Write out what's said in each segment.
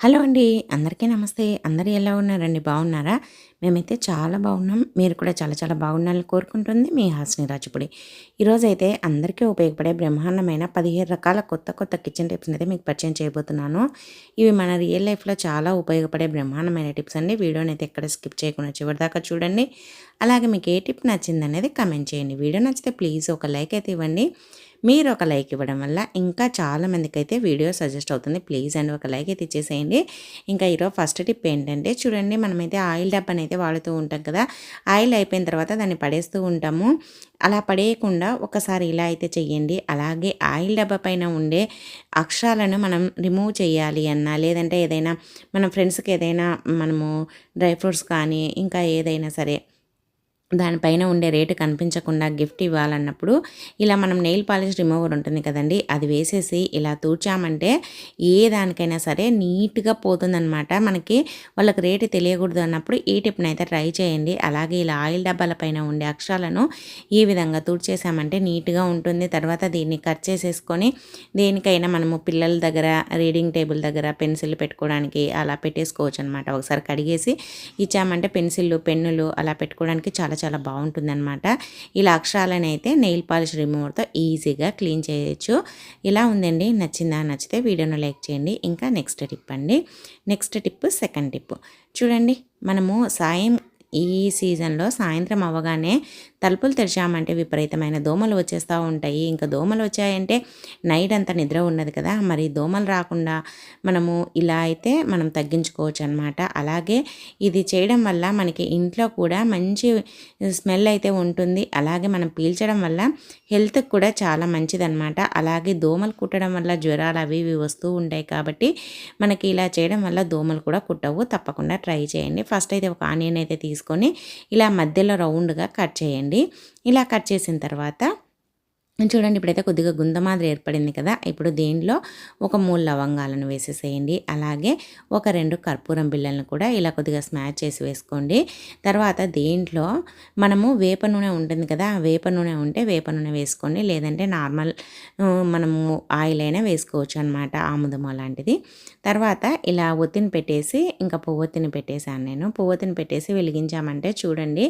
Hello అండి. అందరికీ నమస్తే. అందరూ ఎలా ఉన్నారండి? బాగున్నారా? మేమైతే చాలా బాగున్నాం. మీరు కూడా చాలా చాలా బాగున్నారని కోరుకుంటుంది మీ హాస్ని రాజుపుడి. ఈరోజైతే అందరికీ ఉపయోగపడే బ్రహ్మాండమైన పదిహేను రకాల కొత్త కొత్త కిచెన్ టిప్స్ని అయితే మీకు పరిచయం చేయబోతున్నాను. ఇవి మన రియల్ లైఫ్లో చాలా ఉపయోగపడే బ్రహ్మాండమైన టిప్స్ అండి. వీడియోని అయితే ఎక్కడ స్కిప్ చేయకుండా చివరిదాకా చూడండి. అలాగే మీకు ఏ టిప్ నచ్చింది అనేది కమెంట్ చేయండి. వీడియో నచ్చితే ప్లీజ్ ఒక లైక్ అయితే ఇవ్వండి. మీరు ఒక లైక్ ఇవ్వడం వల్ల ఇంకా చాలామందికి అయితే వీడియో సజెస్ట్ అవుతుంది. ప్లీజ్ అండ్ ఒక లైక్ అయితే ఇచ్చేసేయండి. ఇంకా ఈరోజు ఫస్ట్ టిప్ ఏంటంటే చూడండి మనమైతే ఆయిల్ డబ్బాని అయితే వాడుతూ ఉంటాం కదా ఆయిల్ అయిపోయిన తర్వాత దాన్ని పడేస్తూ ఉంటాము. అలా పడేయకుండా ఒకసారి ఇలా అయితే చెయ్యండి. అలాగే ఆయిల్ డబ్బా పైన ఉండే అక్షరాలను మనం రిమూవ్ చేయాలి అన్నా లేదంటే ఏదైనా మన ఫ్రెండ్స్కి ఏదైనా మనము డ్రై ఫ్రూట్స్ కానీ ఇంకా ఏదైనా సరే దానిపైన ఉండే రేటు కనిపించకుండా గిఫ్ట్ ఇవ్వాలన్నప్పుడు ఇలా మనం నెయిల్ పాలిష్ రిమూవర్ ఉంటుంది కదండి అది వేసేసి ఇలా తూర్చామంటే ఏ దానికైనా సరే నీట్గా పోతుందనమాట మనకి వాళ్ళకి రేటు తెలియకూడదు అన్నప్పుడు ఈ టిప్ని అయితే ట్రై చేయండి. అలాగే ఇలా ఆయిల్ డబ్బాల పైన ఉండే అక్షరాలను ఈ విధంగా తూడ్చేసామంటే నీట్గా ఉంటుంది. తర్వాత దీన్ని కట్ చేసేసుకొని దేనికైనా మనము పిల్లల దగ్గర రీడింగ్ టేబుల్ దగ్గర పెన్సిల్ పెట్టుకోవడానికి అలా పెట్టేసుకోవచ్చు అనమాట ఒకసారి కడిగేసి ఇచ్చామంటే పెన్సిళ్ళు పెన్నులు అలా పెట్టుకోవడానికి చాలా చాలా బాగుంటుందన్నమాట. ఇలా అక్షరాలను అయితే నెయిల్ పాలిష్ రిమూవర్తో ఈజీగా క్లీన్ చేయొచ్చు. ఇలా ఉందండి. నచ్చిందా నచ్చితే వీడియోను లైక్ చేయండి. ఇంకా నెక్స్ట్ టిప్ అండి. Next tip second tip. చూడండి మనము సాయం ఈ సీజన్లో సాయంత్రం అవ్వగానే తలుపులు తెరిచామంటే విపరీతమైన దోమలు వచ్చేస్తూ ఉంటాయి. ఇంకా దోమలు వచ్చాయంటే నైట్ అంతా నిద్ర ఉన్నది కదా! మరి దోమలు రాకుండా మనము ఇలా అయితే మనం తగ్గించుకోవచ్చు అనమాట అలాగే ఇది చేయడం వల్ల మనకి ఇంట్లో కూడా మంచి స్మెల్ అయితే ఉంటుంది. అలాగే మనం పీల్చడం వల్ల హెల్త్కి కూడా చాలా మంచిదన్నమాట. అలాగే దోమలు కుట్టడం వల్ల జ్వరాలు అవి ఇవి వస్తూ ఉంటాయి కాబట్టి మనకి ఇలా చేయడం వల్ల దోమలు కూడా కుట్టవు. తప్పకుండా ట్రై చేయండి. ఫస్ట్ అయితే ఒక ఆనియన్ అయితే తీసుకొని ఇలా మధ్యలో రౌండ్గా కట్ చేయండి. ఇలా కట్ చేసిన తర్వాత చూడండి ఇప్పుడైతే కొద్దిగా గుంత మాదిరి ఏర్పడింది కదా ఇప్పుడు దీనిలో ఒక మూడు లవంగాలను వేసేసేయండి. అలాగే ఒక రెండు కర్పూరం బిళ్ళలను కూడా ఇలా కొద్దిగా స్మాచ్ చేసి వేసుకోండి. తర్వాత దీంట్లో మనము వేప నూనె ఉంటుంది కదా వేప నూనె ఉంటే వేప నూనె వేసుకోండి. లేదంటే నార్మల్ మనము ఆయిల్ అయినా వేసుకోవచ్చు అనమాట ఆముదం అలాంటిది. తర్వాత ఇలా ఒత్తిని పెట్టేసి ఇంకా పువ్వొత్తిని పెట్టేశాను నేను. పువ్వొత్తిని పెట్టేసి వెలిగించామంటే చూడండి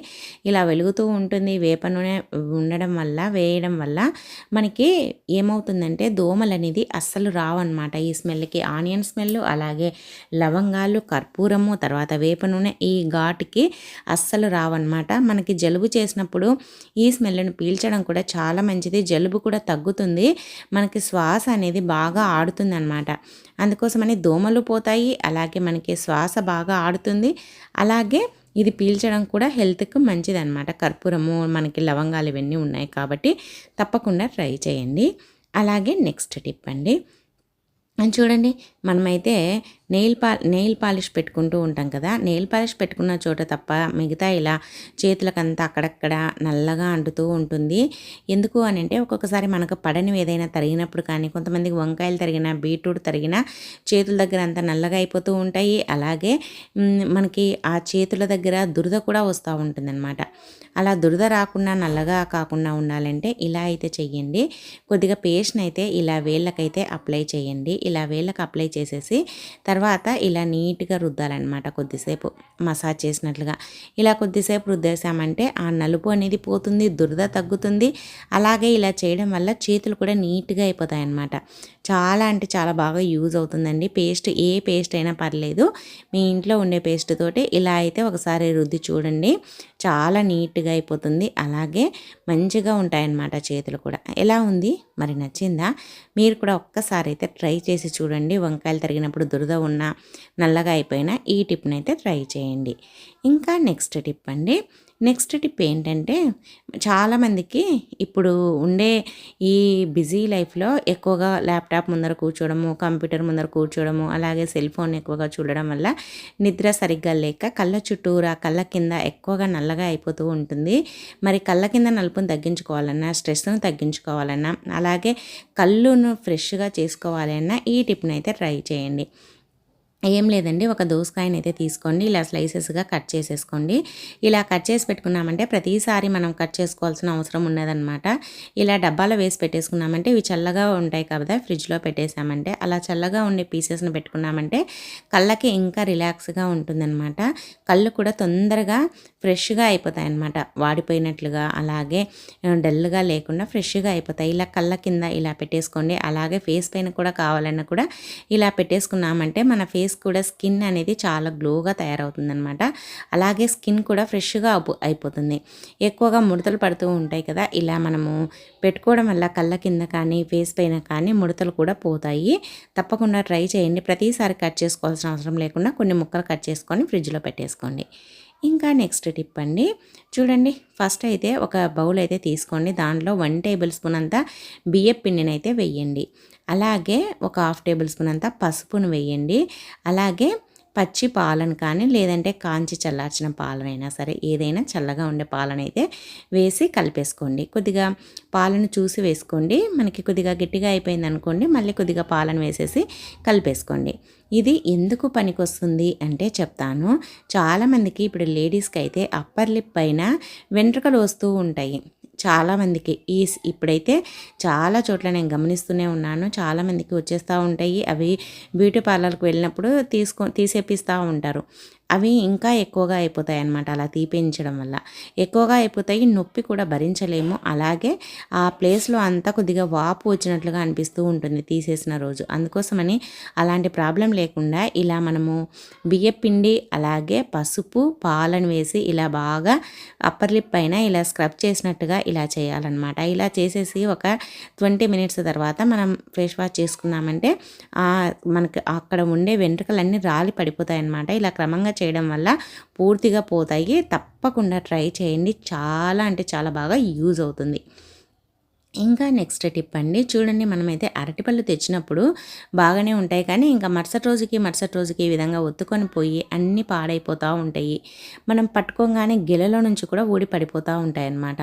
ఇలా వెలుగుతూ ఉంటుంది. వేప నూనె ఉండడం వల్ల వేయడం వల్ల మనకి ఏమవుతుందంటే దోమలు అనేది అస్సలు రావన్నమాట. ఈ స్మెల్కి ఆనియన్ స్మెల్ అలాగే లవంగాలు కర్పూరము తర్వాత వేప నూనె ఈ ఘాటుకి అస్సలు రావన్నమాట. మనకి జలుబు చేసినప్పుడు ఈ స్మెల్ను పీల్చడం కూడా చాలా మంచిది. జలుబు కూడా తగ్గుతుంది. మనకి శ్వాస అనేది బాగా ఆడుతుంది అనమాట అందుకోసమని దోమలు పోతాయి అలాగే మనకి శ్వాస బాగా ఆడుతుంది. అలాగే ఇది పీల్చడం కూడా హెల్త్కి మంచిదన్నమాట. కర్పూరము మనకి లవంగాలు ఇవన్నీ ఉన్నాయి కాబట్టి తప్పకుండా ట్రై చేయండి. అలాగే నెక్స్ట్ టిప్ అండి. చూడండి మనమైతే నెయిల్ పా నెయిల్ పాలిష్ పెట్టుకుంటూ ఉంటాం కదా నెయిల్ పాలిష్ పెట్టుకున్న చోట తప్ప మిగతా ఇలా చేతులకంతా అక్కడక్కడ నల్లగా అంటుతూ ఉంటుంది. ఎందుకు అని అంటే ఒక్కొక్కసారి మనకు పడని ఏదైనా తరిగినప్పుడు కానీ కొంతమందికి వంకాయలు తరిగిన బీట్రూట్ తరిగిన చేతుల దగ్గర అంతా నల్లగా అయిపోతూ ఉంటాయి. అలాగే మనకి ఆ చేతుల దగ్గర దురద కూడా వస్తూ ఉంటుందన్నమాట. అలా దురద రాకుండా నల్లగా కాకుండా ఉండాలంటే ఇలా అయితే చెయ్యండి. కొద్దిగా పేస్ట్ని అయితే ఇలా వేళ్ళకైతే అప్లై చేయండి. ఇలా వేళ్ళకి అప్లై చేసేసి తర్వాత తర్వాత ఇలా నీట్గా రుద్దాలన్నమాట కొద్దిసేపు. మసాజ్ చేసినట్లుగా. ఇలా కొద్దిసేపు రుద్దేశామంటే ఆ నలుపు అనేది పోతుంది దురద తగ్గుతుంది. అలాగే ఇలా చేయడం వల్ల చేతులు కూడా నీట్గా అయిపోతాయి అన్నమాట చాలా అంటే చాలా బాగా యూజ్ అవుతుందండి. పేస్ట్ ఏ పేస్ట్ అయినా పర్లేదు. మీ ఇంట్లో ఉండే పేస్ట్ తోటి ఇలా అయితే ఒకసారి రుద్ది చూడండి. చాలా నీట్గా అయిపోతుంది. అలాగే మంచిగా ఉంటాయన్నమాట చేతులు కూడా. ఎలా ఉంది? మరి నచ్చిందా? మీరు కూడా ఒక్కసారి అయితే ట్రై చేసి చూడండి. వంకాయలు తరిగినప్పుడు దురద ఉన్న నల్లగా అయిపోయినా ఈ టిప్ని అయితే ట్రై చేయండి. ఇంకా నెక్స్ట్ టిప్ అండి. నెక్స్ట్ టిప్ ఏంటంటే చాలామందికి ఇప్పుడు ఉండే ఈ బిజీ లైఫ్లో ఎక్కువగా ల్యాప్టాప్ ముందర కూర్చోవడము కంప్యూటర్ ముందర కూర్చోవడము అలాగే సెల్ ఫోన్ ఎక్కువగా చూడడం వల్ల నిద్ర సరిగ్గా లేక కళ్ళ చుట్టూరా కళ్ళ కింద ఎక్కువగా నల్లగా అయిపోతూ ఉంటుంది. మరి కళ్ళ కింద నలుపుని తగ్గించుకోవాలన్నా స్ట్రెస్ను తగ్గించుకోవాలన్నా అలాగే కళ్ళును ఫ్రెష్గా చేసుకోవాలన్నా ఈ టిప్ని అయితే ట్రై చేయండి. ఏం లేదండి. ఒక దోసకాయని అయితే తీసుకోండి. ఇలా స్లైసెస్గా కట్ చేసేసుకోండి. ఇలా కట్ చేసి పెట్టుకున్నామంటే ప్రతిసారి మనం కట్ చేసుకోవాల్సిన అవసరం ఉన్నదనమాట. ఇలా డబ్బాలో వేసి పెట్టేసుకున్నామంటే ఇవి చల్లగా ఉంటాయి కదా ఫ్రిడ్జ్లో పెట్టేసామంటే అలా చల్లగా ఉండే పీసెస్ని పెట్టుకున్నామంటే కళ్ళకి ఇంకా రిలాక్స్గా ఉంటుందన్నమాట కళ్ళు కూడా తొందరగా ఫ్రెష్గా అయిపోతాయి అన్నమాట వాడిపోయినట్లుగా అలాగే డల్గా లేకుండా ఫ్రెష్గా అయిపోతాయి. ఇలా కళ్ళ కింద ఇలా పెట్టేసుకోండి. అలాగే ఫేస్ పైన కూడా కావాలన్నా కూడా ఇలా పెట్టేసుకున్నామంటే మన ఫేస్ ఫేస్ కూడా స్కిన్ అనేది చాలా గ్లోగా తయారవుతుంది అనమాట అలాగే స్కిన్ కూడా ఫ్రెష్గా అయిపోతుంది. ఎక్కువగా ముడతలు పడుతూ ఉంటాయి కదా ఇలా మనము పెట్టుకోవడం వల్ల కళ్ళ కింద కానీ ఫేస్ పైన కానీ ముడతలు కూడా పోతాయి. తప్పకుండా ట్రై చేయండి. ప్రతిసారి కట్ చేసుకోవాల్సిన అవసరం లేకుండా కొన్ని ముక్కలు కట్ చేసుకొని ఫ్రిడ్జ్లో పెట్టేసుకోండి. ఇంకా నెక్స్ట్ టిప్ అండి. చూడండి ఫస్ట్ అయితే ఒక బౌల్ అయితే తీసుకోండి. దాంట్లో వన్ టేబుల్ స్పూన్ అంతా బియ్యం పిండిని అయితే వెయ్యండి అలాగే ఒక హాఫ్ టేబుల్ స్పూన్ అంతా పసుపును వేయండి. అలాగే పచ్చి పాలను కానీ లేదంటే కాంచి చల్లార్చిన పాలనైనా సరే ఏదైనా చల్లగా ఉండే పాలనైతే వేసి కలిపేసుకోండి. కొద్దిగా పాలను చూసి వేసుకోండి. మనకి కొద్దిగా గట్టిగా అయిపోయింది అనుకోండి మళ్ళీ కొద్దిగా పాలను వేసేసి కలిపేసుకోండి. ఇది ఎందుకు పనికొస్తుంది అంటే చెప్తాను. చాలామందికి ఇప్పుడు లేడీస్కి అయితే అప్పర్ లిప్ పైన వెంట్రుకలు వస్తూ ఉంటాయి. చాలామందికి ఈ ఇప్పుడైతే చాలా చోట్ల నేను గమనిస్తూనే ఉన్నాను. చాలామందికి వచ్చేస్తూ ఉంటాయి. అవి బ్యూటీ పార్లర్కి వెళ్ళినప్పుడు తీసుకో తీసేపిస్తూ ఉంటారు. అవి ఇంకా ఎక్కువగా అయిపోతాయి అన్నమాట అలా తీపించడం వల్ల. ఎక్కువగా అయిపోతాయి నొప్పి కూడా భరించలేము. అలాగే ఆ ప్లేస్లో అంతా కొద్దిగా వాపు వచ్చినట్లుగా అనిపిస్తూ ఉంటుంది తీసేసిన రోజు. అందుకోసమని అలాంటి ప్రాబ్లం లేకుండా ఇలా మనము బియ్యపిండి అలాగే పసుపు పాలను వేసి ఇలా బాగా అప్పర్ లిప్ పైన ఇలా స్క్రబ్ చేసినట్టుగా ఇలా చేయాలన్నమాట. ఇలా చేసేసి ఒక ట్వంటీ మినిట్స్ తర్వాత మనం ఫేస్ వాష్ చేసుకున్నామంటే మనకి అక్కడ ఉండే వెంట్రుకలన్నీ రాలి పడిపోతాయి అన్నమాట ఇలా క్రమంగా చేయడం వల్ల పూర్తిగా పోతాయి. తప్పకుండా ట్రై చేయండి. చాలా అంటే చాలా బాగా యూజ్ అవుతుంది. ఇంకా నెక్స్ట్ టిప్ అండి. చూడండి మనమైతే అరటిపళ్ళు తెచ్చినప్పుడు బాగానే ఉంటాయి కానీ ఇంకా మరుసటి రోజుకి మరుసటి రోజుకి ఈ విధంగా ఒత్తుకొని పోయి అన్నీ పాడైపోతూ ఉంటాయి. మనం పట్టుకోగానే గిలలో నుంచి కూడా ఊడి పడిపోతూ ఉంటాయి అన్నమాట.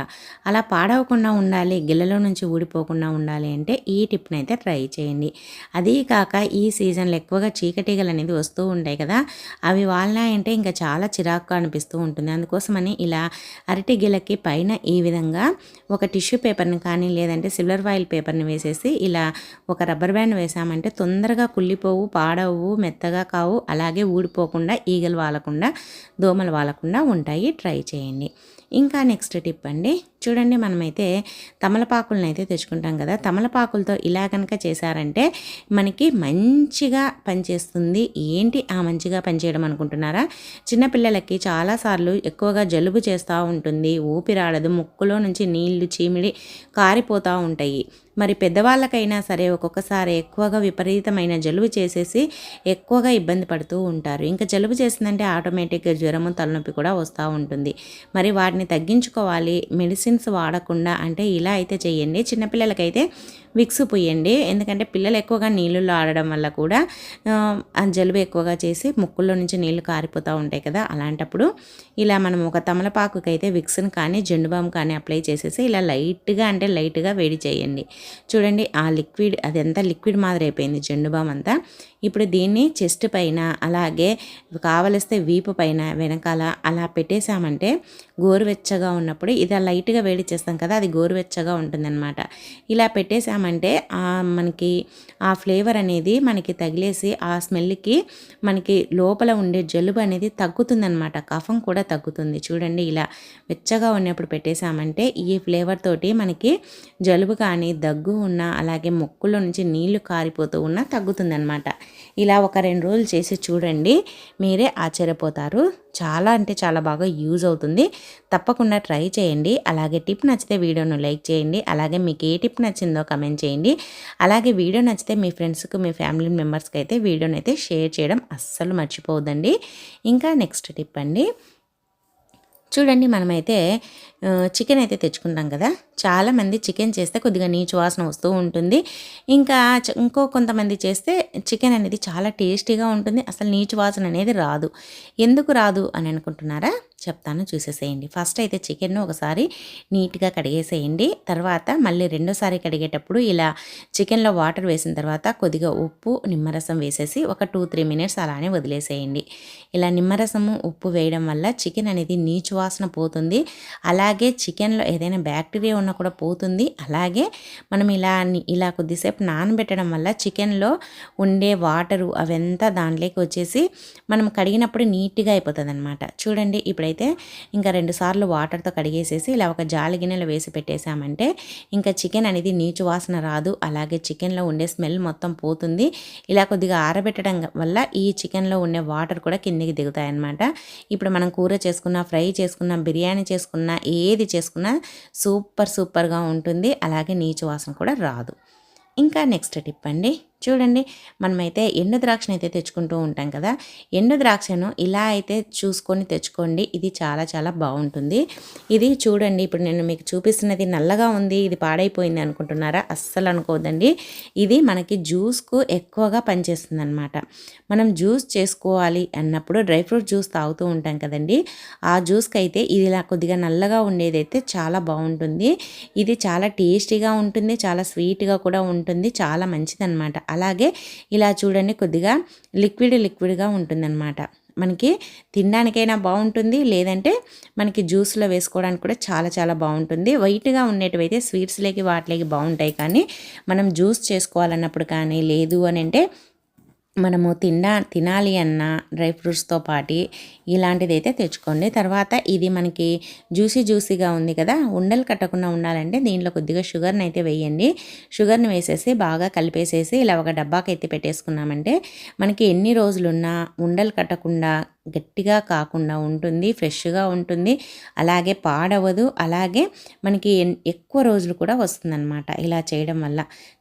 అలా పాడవకుండా ఉండాలి గిలలో నుంచి ఊడిపోకుండా ఉండాలి అంటే ఈ టిప్ని అయితే ట్రై చేయండి. అదీ కాక ఈ సీజన్లో ఎక్కువగా చీకటిగలు అనేది వస్తూ ఉంటాయి కదా అవి వాళ్ళనాయంటే ఇంకా చాలా చిరాకు అనిపిస్తూ ఉంటుంది. అందుకోసమని ఇలా అరటి గిలకి పైన ఈ విధంగా ఒక టిష్యూ పేపర్ని కానీ లేదంటే సిల్వర్ ఫాయిల్ పేపర్ని వేసేసి ఇలా ఒక రబ్బర్ బ్యాండ్ వేసామంటే తొందరగా కుళ్ళిపోవు పాడవు మెత్తగా కావు అలాగే ఊడిపోకుండా ఈగలు వాలకుండా దోమలు వాలకుండా ఉంటాయి. ట్రై చేయండి. ఇంకా నెక్స్ట్ టిప్ అండి. చూడండి మనమైతే తమలపాకులను అయితే తెచ్చుకుంటాం కదా. తమలపాకులతో ఇలా కనుక చేశారంటే మనకి మంచిగా పనిచేస్తుంది. ఏంటి ఆ మంచిగా పనిచేయడం అనుకుంటున్నారా? చిన్నపిల్లలకి చాలాసార్లు ఎక్కువగా జలుబు చేస్తూ ఉంటుంది. ఊపిరాడదు. ముక్కులో నుంచి నీళ్ళు చీమిడి కారిపోతూ ఉంటాయి. మరి పెద్దవాళ్ళకైనా సరే ఒక్కొక్కసారి ఎక్కువగా విపరీతమైన జలుబు చేసేసి ఎక్కువగా ఇబ్బంది పడుతూ ఉంటారు. ఇంకా జలుబు చేసిందంటే ఆటోమేటిక్గా జ్వరము తలనొప్పి కూడా వస్తూ ఉంటుంది. మరి వాటిని తగ్గించుకోవాలి మెడిసిన్స్ వాడకుండా అంటే ఇలా అయితే చేయండి చిన్నపిల్లలకైతే విక్స్ పోయండి ఎందుకంటే పిల్లలు ఎక్కువగా నీళ్ళల్లో ఆడడం వల్ల కూడా జలుబు ఎక్కువగా చేసి ముక్కుల్లో నుంచి నీళ్ళు కారిపోతూ ఉంటాయి కదా. అలాంటప్పుడు ఇలా మనం ఒక తమలపాకుకైతే విక్స్ని కానీ జెండుబామ్ కానీ అప్లై చేసేసి ఇలా లైట్గా అంటే లైట్గా వేడి చేయండి. చూడండి ఆ లిక్విడ్ అదంతా లిక్విడ్ మాదిరి అయిపోయింది జెండుబామ్ అంతా. ఇప్పుడు దీన్ని చెస్ట్ పైన అలాగే కావలిస్తే వీపు పైన వెనకాల అలా పెట్టేశామంటే గోరువెచ్చగా ఉన్నప్పుడు ఇది లైట్గా వేడి చేస్తాం కదా అది గోరువెచ్చగా ఉంటుందన్నమాట. ఇలా పెట్టేశామంటే మనకి ఆ ఫ్లేవర్ అనేది మనకి తగిలేసి ఆ స్మెల్కి మనకి లోపల ఉండే జలుబు అనేది తగ్గుతుందనమాట కఫం కూడా తగ్గుతుంది. చూడండి ఇలా వెచ్చగా ఉన్నప్పుడు పెట్టేశామంటే ఈ ఫ్లేవర్ తోటి మనకి జలుబు కానీ దగ్గు ఉన్న అలాగే మొక్కులో నుంచి నీళ్ళు కారిపోతూ ఉన్నా తగ్గుతుందనమాట ఇలా ఒక రెండు రోజులు చేసి చూడండి మీరే ఆశ్చర్యపోతారు. చాలా అంటే చాలా బాగా యూజ్ అవుతుంది. తప్పకుండా ట్రై చేయండి. అలాగే టిప్ నచ్చితే వీడియోను లైక్ చేయండి. అలాగే మీకు ఏ టిప్ నచ్చిందో కమెంట్ చేయండి. అలాగే వీడియో నచ్చితే మీ ఫ్రెండ్స్కి మీ ఫ్యామిలీ మెంబర్స్కి అయితే వీడియోని అయితే షేర్ చేయడం అస్సలు మర్చిపోవద్దండి. ఇంకా నెక్స్ట్ టిప్ అండి. చూడండి మనమైతే చికెన్ అయితే తెచ్చుకుంటాం కదా. చాలామంది చికెన్ చేస్తే కొద్దిగా నీచు వాసన వస్తూ ఉంటుంది. ఇంకా ఇంకో కొంతమంది చేస్తే చికెన్ అనేది చాలా టేస్టీగా ఉంటుంది. అసలు నీచు వాసన అనేది రాదు. ఎందుకు రాదు అని అనుకుంటున్నారా? చెప్తాను చూసేసేయండి. ఫస్ట్ అయితే చికెన్ను ఒకసారి నీట్గా కడిగేసేయండి. తర్వాత మళ్ళీ రెండోసారి కడిగేటప్పుడు ఇలా చికెన్లో వాటర్ వేసిన తర్వాత కొద్దిగా ఉప్పు నిమ్మరసం వేసేసి ఒక టూ త్రీ మినిట్స్ అలానే వదిలేసేయండి. ఇలా నిమ్మరసము ఉప్పు వేయడం వల్ల చికెన్ అనేది నీచు వాసన పోతుంది. అలాగే చికెన్లో ఏదైనా బ్యాక్టీరియా ఉన్నా కూడా పోతుంది. అలాగే మనం ఇలా ఇలా కొద్దిసేపు నానబెట్టడం వల్ల చికెన్లో ఉండే వాటరు అవంతా దాంట్లోకి వచ్చేసి మనం కడిగినప్పుడు నీట్గా అయిపోతుంది అనమాట చూడండి ఇప్పుడైతే ఇంకా రెండు సార్లు వాటర్తో కడిగేసేసి ఇలా ఒక జాలి గిన్నెలో వేసి పెట్టేసామంటే ఇంకా చికెన్ అనేది నీచు వాసన రాదు. అలాగే చికెన్లో ఉండే స్మెల్ మొత్తం పోతుంది. ఇలా కొద్దిగా ఆరబెట్టడం వల్ల ఈ చికెన్లో ఉండే వాటర్ కూడా కిందికి దిగుతాయి అన్నమాట ఇప్పుడు మనం కూర చేసుకున్న ఫ్రై చేసుకున్న బిర్యానీ చేసుకున్న ఏది చేసుకున్నా సూపర్ సూపర్గా ఉంటుంది. అలాగే నీచు వాసన కూడా రాదు. ఇంకా నెక్స్ట్ టిప్ అండి. చూడండి మనమైతే ఎండు ద్రాక్షను అయితే తెచ్చుకుంటూ ఉంటాం కదా. ఎండు ద్రాక్షను ఇలా అయితే చూసుకొని తెచ్చుకోండి. ఇది చాలా చాలా బాగుంటుంది. ఇది చూడండి ఇప్పుడు నేను మీకు చూపిస్తున్నది నల్లగా ఉంది ఇది పాడైపోయింది అనుకుంటున్నారా? అస్సలు అనుకోవద్దండి ఇది మనకి జ్యూస్కు ఎక్కువగా పనిచేస్తుంది అనమాట మనం జ్యూస్ చేసుకోవాలి అన్నప్పుడు డ్రై ఫ్రూట్ జ్యూస్ తాగుతూ ఉంటాం కదండి. ఆ జ్యూస్కి అయితే ఇది ఇలా కొద్దిగా నల్లగా ఉండేదైతే చాలా బాగుంటుంది. ఇది చాలా టేస్టీగా ఉంటుంది చాలా స్వీట్గా కూడా ఉంటుంది చాలా మంచిదన్నమాట. అలాగే ఇలా చూడండి కొద్దిగా లిక్విడ్ లిక్విడ్గా ఉంటుందన్నమాట. మనకి తినడానికైనా బాగుంటుంది లేదంటే మనకి జ్యూస్లో వేసుకోవడానికి కూడా చాలా చాలా బాగుంటుంది. వైట్గా ఉండేటివైతే స్వీట్స్లోకి వాటిలోకి బాగుంటాయి కానీ మనం జ్యూస్ చేసుకోవాలన్నప్పుడు కానీ లేదు అని అంటే మనము తిన్నా తినాలి అన్న డ్రై ఫ్రూట్స్తో పాటి ఇలాంటిది అయితే తెచ్చుకోండి. తర్వాత ఇది మనకి జ్యూసీ జ్యూసీగా ఉంది కదా ఉండలు కట్టకుండా ఉండాలంటే దీంట్లో కొద్దిగా షుగర్ని అయితే వేయండి. షుగర్ని వేసేసి బాగా కలిపేసేసి ఇలా ఒక డబ్బాకి పెట్టేసుకున్నామంటే మనకి ఎన్ని రోజులున్నా ఉండలు కట్టకుండా గట్టిగా కాకుండా ఉంటుంది ఫ్రెష్గా ఉంటుంది. అలాగే పాడవదు. అలాగే మనకి ఎక్కువ రోజులు కూడా వస్తుందన్నమాట ఇలా చేయడం వల్ల.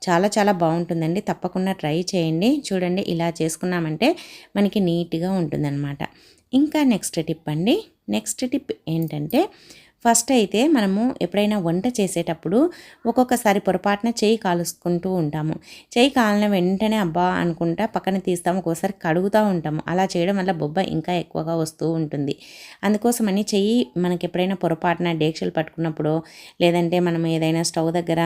చాలా చాలా బాగుంటుందండి. తప్పకుండా ట్రై చేయండి. చూడండి ఇలా చేసుకున్నామంటే మనకి నీట్గా ఉంటుందన్నమాట. ఇంకా నెక్స్ట్ టిప్ అండి. నెక్స్ట్ టిప్ ఏంటంటే ఫస్ట్ అయితే మనము ఎప్పుడైనా వంట చేసేటప్పుడు ఒక్కొక్కసారి పొరపాటున చేయి కాలుసుకుంటూ ఉంటాము. చేయి కాలిన వెంటనే అబ్బా అనుకుంటా పక్కన తీస్తాము ఒక్కోసారి కడుగుతూ ఉంటాము. అలా చేయడం వల్ల బొబ్బ ఇంకా ఎక్కువగా వస్తూ ఉంటుంది. అందుకోసమని చెయ్యి మనకి ఎప్పుడైనా పొరపాటున డేక్షలు పట్టుకున్నప్పుడు లేదంటే మనం ఏదైనా స్టవ్ దగ్గర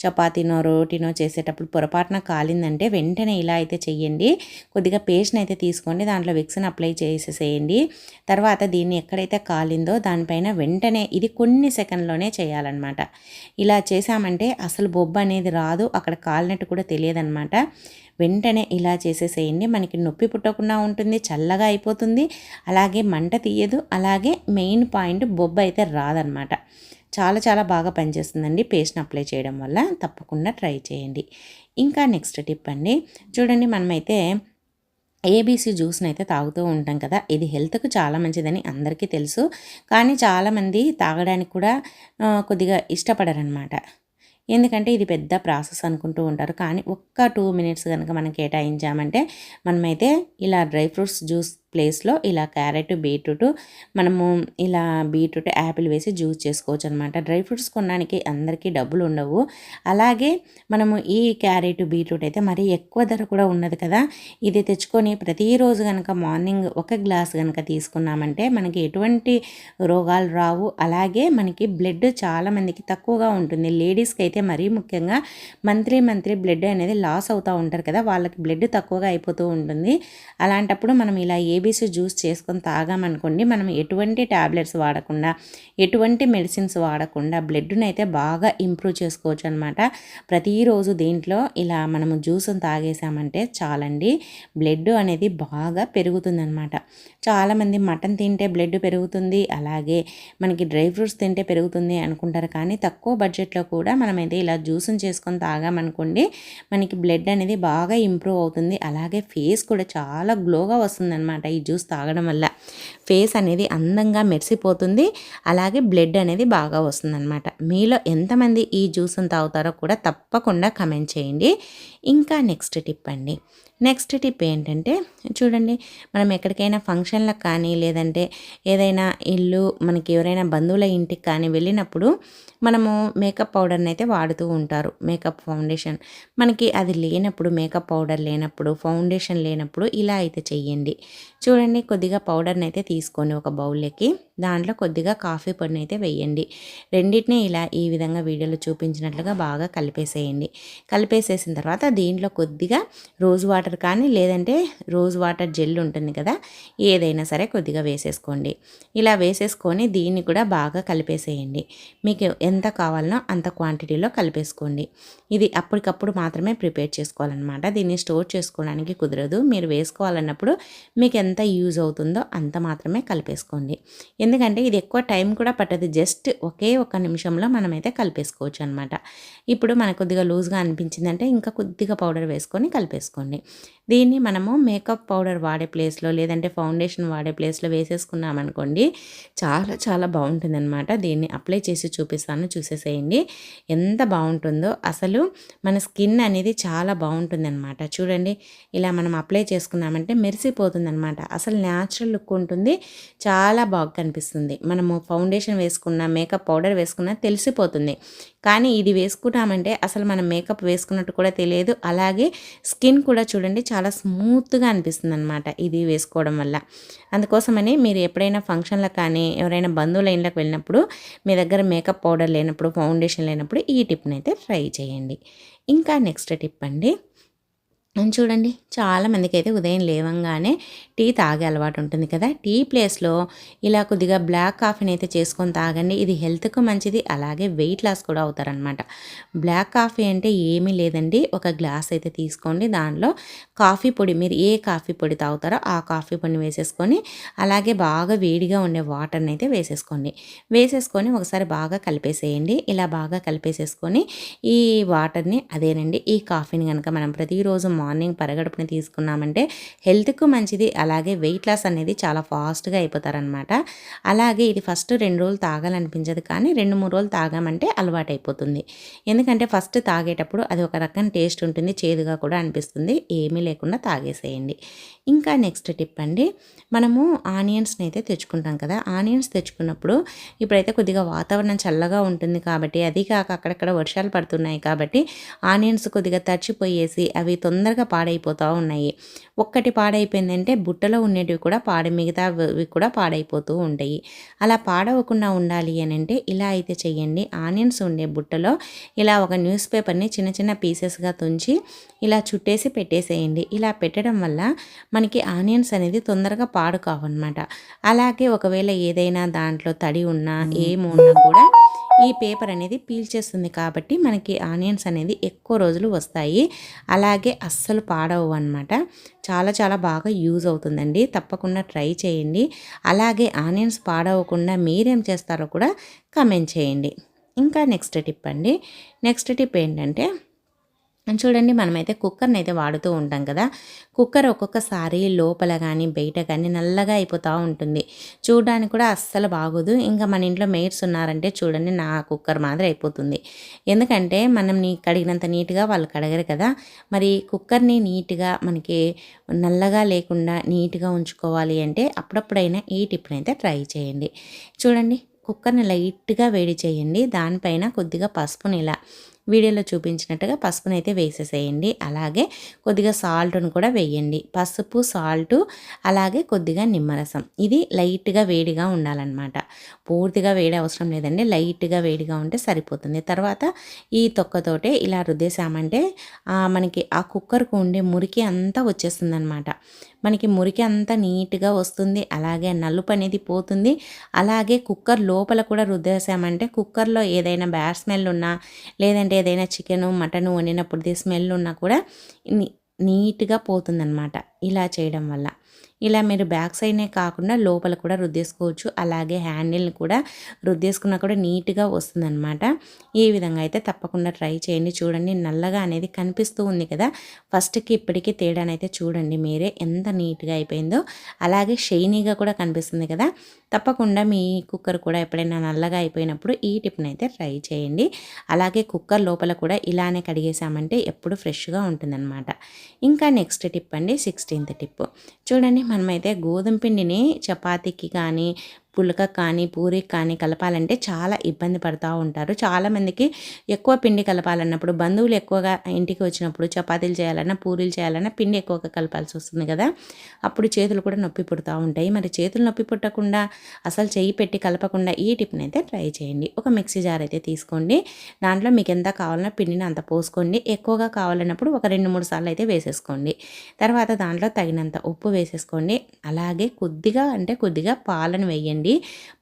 చపాతీనో రోటీనో చేసేటప్పుడు పొరపాటున కాలిందంటే వెంటనే ఇలా అయితే చెయ్యండి. కొద్దిగా పేస్ట్ని అయితే తీసుకోండి దాంట్లో విక్స్ని అప్లై చేసేసేయండి. తర్వాత దీన్ని ఎక్కడైతే కాలిందో దానిపైన వెంటనే ఇది కొన్ని సెకండ్లోనే చేయాలన్నమాట. ఇలా చేసామంటే అసలు బొబ్బ అనేది రాదు అక్కడ కాలినట్టు కూడా తెలియదన్నమాట. వెంటనే ఇలా చేసేసేయండి మనకి నొప్పి పుట్టకుండా ఉంటుంది చల్లగా అయిపోతుంది అలాగే మంట తీయదు అలాగే మెయిన్ పాయింట్ బొబ్బ అయితే రాదనమాట చాలా చాలా బాగా పనిచేస్తుందండి పేస్ట్ని అప్లై చేయడం వల్ల తప్పకుండా ట్రై చేయండి. ఇంకా నెక్స్ట్ టిప్ అండి చూడండి మనమైతే ఏబీసీ జ్యూస్ని అయితే తాగుతూ ఉంటాం కదా ఇది హెల్త్కు చాలా మంచిదని అందరికీ తెలుసు. కానీ చాలామంది తాగడానికి కూడా కొద్దిగా ఇష్టపడరనమాట. ఎందుకంటే ఇది పెద్ద ప్రాసెస్ అనుకుంటూ ఉంటారు. కానీ ఒక్క టూ మినిట్స్ కనుక మనం కేటాయించామంటే మనమైతే ఇలా డ్రై ఫ్రూట్స్ జ్యూస్ ప్లేస్లో ఇలా క్యారెట్ బీట్రూట్ మనము ఇలా బీట్రూట్ యాపిల్ వేసి జ్యూస్ చేసుకోవచ్చు అనమాట డ్రై ఫ్రూట్స్ కొనడానికి అందరికీ డబ్బులు ఉండవు. అలాగే మనము ఈ క్యారెట్ బీట్రూట్ అయితే మరీ ఎక్కువ ధర కూడా ఉన్నది కదా. ఇది తెచ్చుకొని ప్రతిరోజు కనుక మార్నింగ్ ఒక గ్లాస్ కనుక తీసుకున్నామంటే మనకి ఎటువంటి రోగాలు రావు. అలాగే మనకి బ్లడ్ చాలామందికి తక్కువగా ఉంటుంది. లేడీస్కి అయితే మరీ ముఖ్యంగా మంత్లీ మంత్లీ బ్లడ్ అనేది లాస్ అవుతూ ఉంటారు కదా. వాళ్ళకి బ్లడ్ తక్కువగా అయిపోతూ ఉంటుంది. అలాంటప్పుడు మనం ఇలా ఏ ఏబీసీ జ్యూస్ చేసుకొని తాగామనుకోండి మనం ఎటువంటి ట్యాబ్లెట్స్ వాడకుండా ఎటువంటి మెడిసిన్స్ వాడకుండా బ్లడ్ని అయితే బాగా ఇంప్రూవ్ చేసుకోవచ్చు అనమాట ప్రతిరోజు దీంట్లో ఇలా మనము జ్యూస్ని తాగేసామంటే చాలండి బ్లడ్ అనేది బాగా పెరుగుతుందనమాట. చాలామంది మటన్ తింటే బ్లడ్ పెరుగుతుంది అలాగే మనకి డ్రై ఫ్రూట్స్ తింటే పెరుగుతుంది అనుకుంటారు కానీ తక్కువ బడ్జెట్లో కూడా మనమైతే ఇలా జ్యూస్ని చేసుకొని తాగామనుకోండి మనకి బ్లడ్ అనేది బాగా ఇంప్రూవ్ అవుతుంది అలాగే ఫేస్ కూడా చాలా గ్లోగా వస్తుందన్నమాట ఈ జ్యూస్ తాగడం వల్ల ఫేస్ అనేది అందంగా మెరిసిపోతుంది. అలాగే బ్లడ్ అనేది బాగా వస్తుందన్నమాట. మీలో ఎంతమంది ఈ జ్యూస్ని తాగుతారో కూడా తప్పకుండా కమెంట్ చేయండి. ఇంకా నెక్స్ట్ టిప్ అండి. నెక్స్ట్ టిప్ ఏంటంటే చూడండి మనం ఎక్కడికైనా ఫంక్షన్లకు కానీ లేదంటే ఏదైనా ఇల్లు మనకి ఎవరైనా బంధువుల ఇంటికి కానీ వెళ్ళినప్పుడు మనము మేకప్ పౌడర్ని అయితే వాడుతూ ఉంటారు. మేకప్ ఫౌండేషన్ మనకి అది లేనప్పుడు మేకప్ పౌడర్ లేనప్పుడు ఫౌండేషన్ లేనప్పుడు ఇలా అయితే చెయ్యండి. చూడండి కొద్దిగా పౌడర్ని అయితే తీసుకోండి ఒక బౌల్లోకి దాంట్లో కొద్దిగా కాఫీ పొడిని అయితే వేయండి రెండింటినీ ఇలా ఈ విధంగా వీడియోలో చూపించినట్లుగా బాగా కలిపేసేయండి. కలిపేసేసిన తర్వాత దీంట్లో కొద్దిగా రోజ్ వాటర్ కానీ లేదంటే రోజ్ వాటర్ జెల్ ఉంటుంది కదా ఏదైనా సరే కొద్దిగా వేసేసుకోండి. ఇలా వేసేసుకొని దీన్ని కూడా బాగా కలిపేసేయండి. మీకు ఎంత కావాలనో అంత క్వాంటిటీలో కలిపేసుకోండి. ఇది అప్పటికప్పుడు మాత్రమే ప్రిపేర్ చేసుకోవాలన్నమాట. దీన్ని స్టోర్ చేసుకోవడానికి కుదరదు. మీరు వేసుకోవాలన్నప్పుడు మీకు ఎంత యూజ్ అవుతుందో అంత మాత్రమే కలిపేసుకోండి. ఎందుకంటే ఇది ఎక్కువ టైం కూడా పట్టదు. జస్ట్ ఒకే ఒక నిమిషంలో మనమైతే కలిపేసుకోవచ్చు అనమాట ఇప్పుడు మనకు కొద్దిగా లూజ్గా అనిపించిందంటే ఇంకా కొద్దిగా పౌడర్ వేసుకొని కలిపేసుకోండి. దీన్ని మనము మేకప్ పౌడర్ వాడే ప్లేస్లో లేదంటే ఫౌండేషన్ వాడే ప్లేస్లో వేసేసుకున్నామనుకోండి చాలా చాలా బాగుంటుంది అనమాట దీన్ని అప్లై చేసి చూపిస్తాను చూసేసేయండి. ఎంత బాగుంటుందో అసలు మన స్కిన్ అనేది చాలా బాగుంటుంది అనమాట చూడండి ఇలా మనం అప్లై చేసుకున్నామంటే మెరిసిపోతుంది అనమాట అసలు న్యాచురల్ లుక్ ఉంటుంది. చాలా బాగా కనిపిస్తుంది. మనము ఫౌండేషన్ వేసుకున్న మేకప్ పౌడర్ వేసుకున్న తెలిసిపోతుంది. కానీ ఇది వేసుకుంటామంటే అసలు మనం మేకప్ వేసుకున్నట్టు కూడా తెలియదు. అలాగే స్కిన్ కూడా చూడండి చాలా స్మూత్గా అనిపిస్తుంది అనమాట ఇది వేసుకోవడం వల్ల. అందుకోసమని మీరు ఎప్పుడైనా ఫంక్షన్లకు కానీ ఎవరైనా బంధువుల ఇండ్లకు వెళ్ళినప్పుడు మీ దగ్గర మేకప్ పౌడర్ లేనప్పుడు ఫౌండేషన్ లేనప్పుడు ఈ టిప్ని అయితే ట్రై చేయండి. ఇంకా నెక్స్ట్ టిప్ అండి. చూడండి చాలామందికి అయితే ఉదయం లేవంగానే టీ తాగే అలవాటు ఉంటుంది కదా. టీ ప్లేస్లో ఇలా కొద్దిగా బ్లాక్ కాఫీని అయితే చేసుకొని తాగండి. ఇది హెల్త్కు మంచిది అలాగే వెయిట్ లాస్ కూడా అవుతారనమాట బ్లాక్ కాఫీ అంటే ఏమీ లేదండి. ఒక గ్లాస్ అయితే తీసుకోండి. దానిలో కాఫీ పొడి మీరు ఏ కాఫీ పొడి తాగుతారో ఆ కాఫీ పొడిని వేసేసుకొని అలాగే బాగా వేడిగా ఉండే వాటర్ని అయితే వేసేసుకోండి. వేసేసుకొని ఒకసారి బాగా కలిపేసేయండి. ఇలా బాగా కలిపేసేసుకొని ఈ వాటర్ని అదేనండి ఈ కాఫీని కనుక మనం ప్రతిరోజు మార్నింగ్ పరగడుపుని తీసుకున్నామంటే హెల్త్కు మంచిది అలాగే వెయిట్ లాస్ అనేది చాలా ఫాస్ట్గా అయిపోతారనమాట అలాగే ఇది ఫస్ట్ రెండు రోజులు తాగాలనిపించదు కానీ రెండు మూడు రోజులు తాగామంటే అలవాటు అయిపోతుంది ఎందుకంటే ఫస్ట్ తాగేటప్పుడు అది ఒక రకం టేస్ట్ ఉంటుంది చేదుగా కూడా అనిపిస్తుంది ఏమీ లేకుండా తాగేసేయండి. ఇంకా నెక్స్ట్ టిప్ అండి మనము ఆనియన్స్ని అయితే తెచ్చుకుంటాం కదా ఆనియన్స్ తెచ్చుకున్నప్పుడు ఇప్పుడైతే కొద్దిగా వాతావరణం చల్లగా ఉంటుంది కాబట్టి అది కాక అక్కడక్కడ వర్షాలు పడుతున్నాయి కాబట్టి ఆనియన్స్ కొద్దిగా తడిచిపోయేసి అవి తొందరగా పాడైపోతూ ఉన్నాయి. ఒక్కటి పాడైపోయిందంటే బుట్టలో ఉండేటివి కూడా పాడ మిగతావి కూడా పాడైపోతూ ఉంటాయి. అలా పాడవకుండా ఉండాలి అని అంటే ఇలా అయితే చేయండి ఆనియన్స్ ఉండే బుట్టలో ఇలా ఒక న్యూస్ పేపర్ని చిన్న చిన్న పీసెస్గా తుంచి ఇలా చుట్టేసి పెట్టేసేయండి. ఇలా పెట్టడం వల్ల మనకి ఆనియన్స్ అనేది తొందరగా పాడు కావన్నమాట అలాగే ఒకవేళ ఏదైనా దాంట్లో తడి ఉన్నా ఏమున్నా కూడా ఈ పేపర్ అనేది పీల్చేస్తుంది కాబట్టి మనకి ఆనియన్స్ అనేది ఎక్కువ రోజులు వస్తాయి. అలాగే అస్సలు పాడవు అనమాట చాలా చాలా బాగా యూజ్ అవుతుందండి. తప్పకుండా ట్రై చేయండి. అలాగే ఆనియన్స్ పాడవకుండా మీరేం చేస్తారో కూడా కమెంట్ చేయండి. ఇంకా నెక్స్ట్ టిప్ అండి. నెక్స్ట్ టిప్ ఏంటంటే చూడండి మనమైతే కుక్కర్ని అయితే వాడుతూ ఉంటాం కదా. కుక్కర్ ఒక్కొక్కసారి లోపల కానీ బయట కానీ నల్లగా అయిపోతూ ఉంటుంది. చూడడానికి కూడా అస్సలు బాగోదు. ఇంకా మన ఇంట్లో మెయిట్స్ ఉన్నారంటే చూడండి నా కుక్కర్ మాదిరి అయిపోతుంది. ఎందుకంటే మనం నీ కడిగినంత నీట్గా వాళ్ళు కడగరు కదా. మరి కుక్కర్ని నీట్గా మనకి నల్లగా లేకుండా నీట్గా ఉంచుకోవాలి అంటే అప్పుడప్పుడైనా ఈ టిప్నైతే ట్రై చేయండి. చూడండి కుక్కర్ని లైట్గా వేడి చేయండి. దానిపైన కొద్దిగా పసుపుని ఇలా వీడియోలో చూపించినట్టుగా పసుపుని అయితే వేసేసేయండి. అలాగే కొద్దిగా సాల్ట్ను కూడా వేయండి. పసుపు సాల్ట్ అలాగే కొద్దిగా నిమ్మరసం. ఇది లైట్గా వేడిగా ఉండాలన్నమాట. పూర్తిగా వేడి అవసరం లేదండి. లైట్గా వేడిగా ఉంటే సరిపోతుంది. తర్వాత ఈ తొక్కతోటే ఇలా రుద్దేశామంటే మనకి ఆ కుక్కర్కు ఉండే మురికి అంతా వచ్చేస్తుంది అనమాట మనకి మురికి అంతా నీట్గా వస్తుంది. అలాగే నలుపు అనేది పోతుంది. అలాగే కుక్కర్ లోపల కూడా రుద్దేసామంటే కుక్కర్లో ఏదైనా బ్యాడ్ స్మెల్ ఉన్నా లేదంటే ఏదైనా చికెను మటను వండినప్పుడు స్మెల్ ఉన్నా కూడా నీట్గా పోతుందన్నమాట. ఇలా చేయడం వల్ల. ఇలా మీరు బ్యాక్ సైడ్నే కాకుండా లోపల కూడా రుద్దేసుకోవచ్చు. అలాగే హ్యాండిల్ని కూడా రుద్దేసుకున్నా కూడా నీట్గా వస్తుందన్నమాట. ఈ విధంగా అయితే తప్పకుండా ట్రై చేయండి. చూడండి నల్లగా అనేది కనిపిస్తూ ఉంది కదా. ఫస్ట్కి ఇప్పటికీ తేడానైతే చూడండి మీరే ఎంత నీట్గా అయిపోయిందో. అలాగే షైనీగా కూడా కనిపిస్తుంది కదా. తప్పకుండా మీ కుక్కర్ కూడా ఎప్పుడైనా నల్లగా అయిపోయినప్పుడు ఈ టిప్ని అయితే ట్రై చేయండి. అలాగే కుక్కర్ లోపల కూడా ఇలానే కడిగేసామంటే ఎప్పుడు ఫ్రెష్గా ఉంటుందన్నమాట. ఇంకా నెక్స్ట్ టిప్ అండి సిక్స్టీన్త్ టిప్. చూడండి మనమైతే గోధుమ పిండిని చపాతీకి కానీ పులక కానీ పూరికి కానీ కలపాలంటే చాలా ఇబ్బంది పడుతూ ఉంటారు. చాలామందికి ఎక్కువ పిండి కలపాలన్నప్పుడు బంధువులు ఎక్కువగా ఇంటికి వచ్చినప్పుడు చపాతీలు చేయాలన్నా పూరీలు చేయాలన్నా పిండి ఎక్కువగా కలపాల్సి వస్తుంది కదా. అప్పుడు చేతులు కూడా నొప్పి పుడుతూ ఉంటాయి. మరి చేతులు నొప్పి పుట్టకుండా అసలు చెయ్యి పెట్టి కలపకుండా ఈ టిప్ని అయితే ట్రై చేయండి. ఒక మిక్సీ జార్ అయితే తీసుకోండి. దాంట్లో మీకు ఎంత కావాలన్నా పిండిని అంత పోసుకోండి. ఎక్కువగా కావాలన్నప్పుడు ఒక రెండు మూడు సార్లు అయితే వేసేసుకోండి. తర్వాత దాంట్లో తగినంత ఉప్పు వేసేసుకోండి. అలాగే కొద్దిగా అంటే కొద్దిగా పాలను వేయండి. వేసుకోండి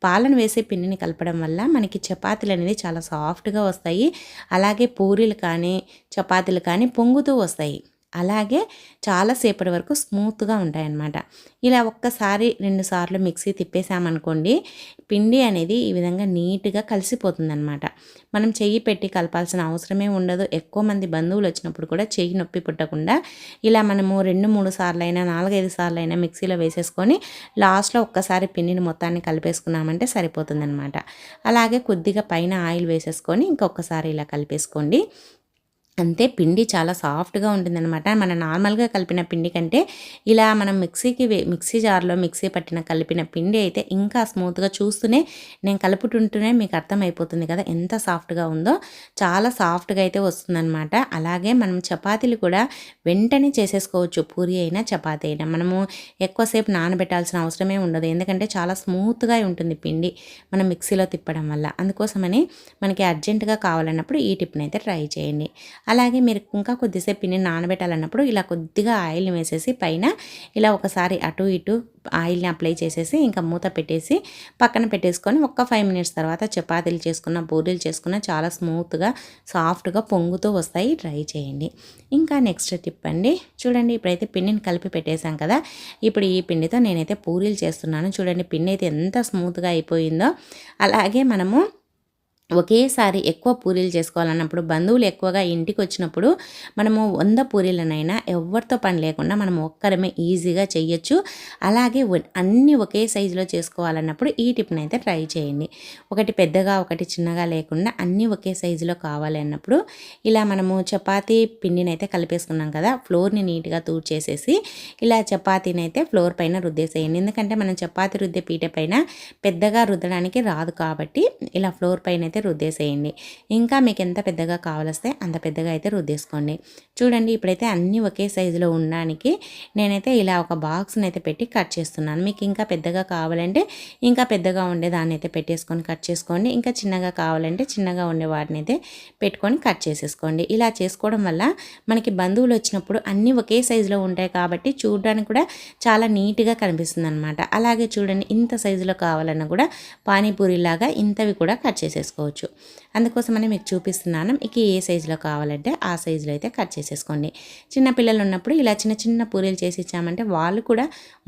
పాలను వేసే పిండిని కలపడం వల్ల మనకి చపాతీలు అనేది చాలా సాఫ్ట్గా వస్తాయి. అలాగే పూరీలు కానీ చపాతీలు కానీ పొంగుతూ వస్తాయి. అలాగే చాలాసేపటి వరకు స్మూత్గా ఉంటాయన్నమాట. ఇలా ఒక్కసారి రెండు సార్లు మిక్సీ తిప్పేసామనుకోండి పిండి అనేది ఈ విధంగా నీట్గా కలిసిపోతుందన్నమాట. మనం చెయ్యి పెట్టి కలపాల్సిన అవసరమే ఉండదు. ఎక్కువ మంది బంధువులు వచ్చినప్పుడు కూడా చెయ్యి నొప్పి పుట్టకుండా ఇలా మనము రెండు మూడు సార్లు అయినా నాలుగైదు సార్లు అయినా మిక్సీలో వేసేసుకొని లాస్ట్లో ఒక్కసారి పిండిని మొత్తాన్ని కలిపేసుకున్నామంటే సరిపోతుందన్నమాట. అలాగే కొద్దిగా పైన ఆయిల్ వేసేసుకొని ఇంకొకసారి ఇలా కలిపేసుకోండి. అంతే పిండి చాలా సాఫ్ట్గా ఉంటుందన్నమాట. మన నార్మల్గా కలిపిన పిండి కంటే ఇలా మనం మిక్సీకి మిక్సీ జార్లో మిక్సీ పట్టిన కలిపిన పిండి అయితే ఇంకా స్మూత్గా చూస్తూనే నేను కలుపుతుంటూనే మీకు అర్థమైపోతుంది కదా ఎంత సాఫ్ట్గా ఉందో. చాలా సాఫ్ట్గా అయితే వస్తుందన్నమాట. అలాగే మనం చపాతీలు కూడా వెంటనే చేసేసుకోవచ్చు. పూరి అయినా చపాతీ అయినా. మనము ఎక్కువసేపు నానబెట్టాల్సిన అవసరమే ఉండదు. ఎందుకంటే చాలా స్మూత్గా ఉంటుంది పిండి మనం మిక్సీలో తిప్పడం వల్ల. అందుకోసమని మనకి అర్జెంటుగా కావాలన్నప్పుడు ఈ టిప్ని అయితే ట్రై చేయండి. అలాగే మీరు ఇంకా కొద్దిసేపు పిన్ని నానబెట్టాలన్నప్పుడు ఇలా కొద్దిగా ఆయిల్ని వేసేసి పైన ఇలా ఒకసారి అటు ఇటు ఆయిల్ని అప్లై చేసేసి ఇంకా మూత పెట్టేసి పక్కన పెట్టేసుకొని ఒక్క ఫైవ్ మినిట్స్ తర్వాత చపాతీలు చేసుకున్న పూరీలు చేసుకున్న చాలా స్మూత్గా సాఫ్ట్గా పొంగుతూ వస్తాయి. ట్రై చేయండి. ఇంకా నెక్స్ట్ టిప్ అండి. చూడండి ఇప్పుడైతే పిండిని కలిపి పెట్టేశాం కదా. ఇప్పుడు ఈ పిండితో నేనైతే పూరీలు చేస్తున్నాను. చూడండి పిండి అయితే ఎంత స్మూత్గా అయిపోయిందో. అలాగే మనము ఒకేసారి ఎక్కువ పూరీలు చేసుకోవాలన్నప్పుడు బంధువులు ఎక్కువగా ఇంటికి వచ్చినప్పుడు మనము వంద పూరీలనైనా ఎవరితో పని లేకుండా మనం ఒక్కరమే ఈజీగా చేయొచ్చు అలాగే అన్నీ ఒకే సైజులో చేసుకోవాలన్నప్పుడు ఈ టిప్ని అయితే ట్రై చేయండి. ఒకటి పెద్దగా ఒకటి చిన్నగా లేకుండా అన్నీ ఒకే సైజులో కావాలి అన్నప్పుడు ఇలా మనము చపాతీ పిండిని అయితే కలిపేసుకున్నాం కదా ఫ్లోర్ని నీట్గా తూడ్చేసేసి ఇలా చపాతీని అయితే ఫ్లోర్ పైన రుద్దేసేయండి. ఎందుకంటే మనం చపాతీ రుద్దే పీట పైన పెద్దగా రుద్దడానికి రాదు కాబట్టి ఇలా ఫ్లోర్ పైన అయితే రుద్దేసేయండి. ఇంకా మీకు ఎంత పెద్దగా కావాలస్తే అంత పెద్దగా అయితే రుద్దేసుకోండి. చూడండి ఇప్పుడైతే అన్నీ ఒకే సైజులో ఉండడానికి నేనైతే ఇలా ఒక బాక్స్ని అయితే పెట్టి కట్ చేస్తున్నాను. మీకు ఇంకా పెద్దగా కావాలంటే ఇంకా పెద్దగా ఉండే దాన్ని అయితే పెట్టేసుకొని కట్ చేసుకోండి. ఇంకా చిన్నగా కావాలంటే చిన్నగా ఉండే వాటిని అయితే పెట్టుకొని కట్ చేసేసుకోండి. ఇలా చేసుకోవడం వల్ల మనకి బంధువులు వచ్చినప్పుడు అన్నీ ఒకే సైజులో ఉంటాయి కాబట్టి చూడడానికి కూడా చాలా నీట్గా కనిపిస్తుంది అనమాట అలాగే చూడండి ఇంత సైజులో కావాలన్నా కూడా పానీపూరిలాగా ఇంతవి కూడా కట్ చేసేసుకోవచ్చు చేసుకోవచ్చు అందుకోసమని మీకు చూపిస్తున్నాను. మీకు ఏ సైజులో కావాలంటే ఆ సైజులో అయితే కట్ చేసేసుకోండి. చిన్న పిల్లలు ఉన్నప్పుడు ఇలా చిన్న చిన్న పూరీలు చేసి ఇచ్చామంటే వాళ్ళు కూడా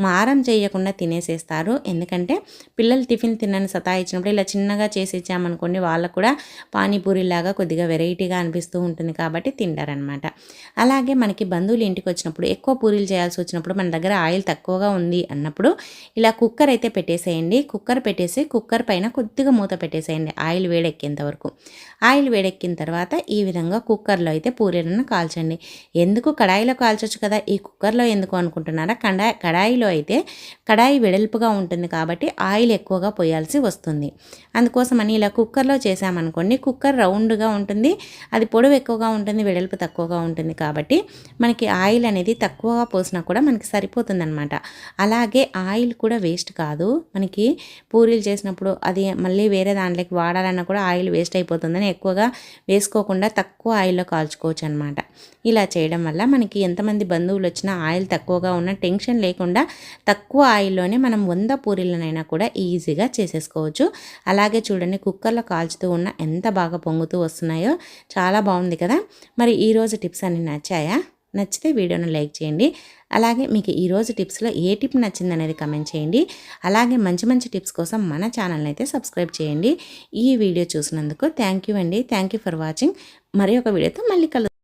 మారం చేయకుండా తినేసేస్తారు. ఎందుకంటే పిల్లలు టిఫిన్ తినని సతాయించినప్పుడు ఇలా చిన్నగా చేసి ఇచ్చామనుకోండి వాళ్ళకు కూడా పానీపూరిలాగా కొద్దిగా వెరైటీగా అనిపిస్తూ ఉంటుంది కాబట్టి తింటారనమాట. అలాగే మనకి బంధువులు ఇంటికి వచ్చినప్పుడు ఎక్కువ పూరీలు చేయాల్సి వచ్చినప్పుడు మన దగ్గర ఆయిల్ తక్కువగా ఉంది అన్నప్పుడు ఇలా కుక్కర్ అయితే పెట్టేసేయండి. కుక్కర్ పెట్టేసి కుక్కర్ పైన కొద్దిగా మూత పెట్టేసేయండి. ఆయిల్ వేడెక్కేంత వరకు. ఆయిల్ వేడెక్కిన తర్వాత ఈ విధంగా కుక్కర్లో అయితే పూరీలను కాల్చండి. ఎందుకు కడాయిలో కాల్చొచ్చు కదా? ఈ కుక్కర్లో ఎందుకు అనుకుంటున్నారా? కడా కడాయిలో అయితే కడాయి వెడల్పుగా ఉంటుంది కాబట్టి ఆయిల్ ఎక్కువగా పోయాల్సి వస్తుంది. అందుకోసమని ఇలా కుక్కర్లో చేసామనుకోండి కుక్కర్ రౌండ్గా ఉంటుంది అది పొడవు ఎక్కువగా ఉంటుంది వెడల్పు తక్కువగా ఉంటుంది కాబట్టి మనకి ఆయిల్ అనేది తక్కువగా పోసినా కూడా మనకి సరిపోతుందనమాట అలాగే ఆయిల్ కూడా వేస్ట్ కాదు. మనకి పూరీలు చేసినప్పుడు అది మళ్ళీ వేరే దాంట్లోకి వాడాలన్నా కూడా ఆయిల్ వేస్ట్ అయిపోతుందని ఎక్కువగా వేసుకోకుండా తక్కువ ఆయిల్లో కాల్చుకోవచ్చు అనమాట ఇలా చేయడం వల్ల మనకి ఎంతమంది బంధువులు వచ్చినా ఆయిల్ తక్కువగా ఉన్న టెన్షన్ లేకుండా తక్కువ ఆయిల్లోనే మనం వంద పూరీలనైనా కూడా ఈజీగా చేసేసుకోవచ్చు. అలాగే చూడండి కుక్కర్లో కాల్చుతూ ఉన్న ఎంత బాగా పొంగుతూ వస్తున్నాయో చాలా బాగుంది కదా. మరి ఈరోజు టిప్స్ అన్ని నచ్చాయా? నచ్చితే వీడియోను లైక్ చేయండి. అలాగే మీకు ఈరోజు టిప్స్లో ఏ టిప్ నచ్చింది అనేది కమెంట్ చేయండి. అలాగే మంచి మంచి టిప్స్ కోసం మన ఛానల్ని అయితే సబ్స్క్రైబ్ చేయండి. ఈ వీడియో చూసినందుకు థ్యాంక్ యూ అండి. Thank you for watching. మరి ఒక వీడియోతో మళ్ళీ కలు